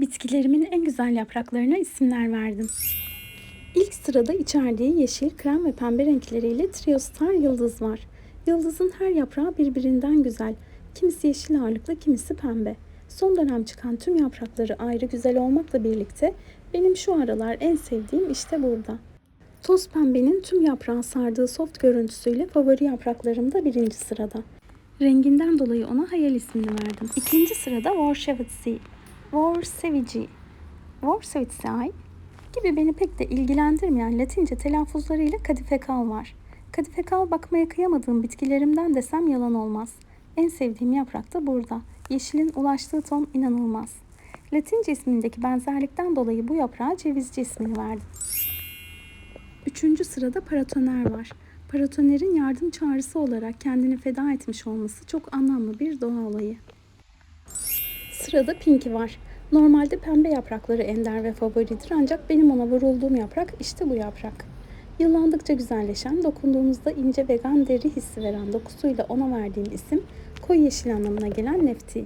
Bitkilerimin en güzel yapraklarına isimler verdim. İlk sırada içerdiği yeşil, krem ve pembe renkleriyle Triostar yıldız var. Yıldızın her yaprağı birbirinden güzel. Kimisi yeşil ağırlıklı, kimisi pembe. Son dönem çıkan tüm yaprakları ayrı güzel olmakla birlikte benim şu aralar en sevdiğim işte burada. Toz pembenin tüm yaprağı sardığı soft görüntüsüyle favori yapraklarım da birinci sırada. Renginden dolayı ona hayal ismini verdim. İkinci sırada Warshawitzi. Warsavici. Warsavici gibi beni pek de ilgilendirmeyen Latince telaffuzlarıyla kadifekal var. Kadifekal bakmaya kıyamadığım bitkilerimden desem yalan olmaz. En sevdiğim yaprak da burada. Yeşilin ulaştığı ton inanılmaz. Latince ismindeki benzerlikten dolayı bu yaprağa cevizci ismini verdim. Üçüncü sırada paratoner var. Paratonerin yardım çağrısı olarak kendini feda etmiş olması çok anlamlı bir doğa olayı. Sırada Pinky var. Normalde pembe yaprakları ender ve favoridir ancak benim ona vurulduğum yaprak işte bu yaprak. Yıllandıkça güzelleşen, dokunduğunuzda ince vegan deri hissi veren dokusuyla ona verdiğim isim koyu yeşil anlamına gelen nefti.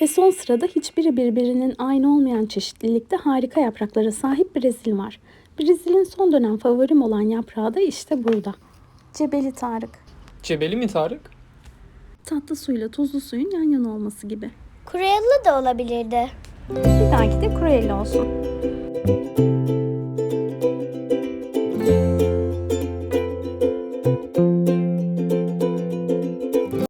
Ve son sırada hiçbiri birbirinin aynı olmayan çeşitlilikte harika yapraklara sahip Brezil var. Brezil'in son dönem favorim olan yaprağı da işte burada. Cebeli Tarık. Cebeli mi Tarık? Tatlı suyla tuzlu suyun yan yana olması gibi. Kuraylı da olabilirdi. Bir dahaki de Cruella olsun.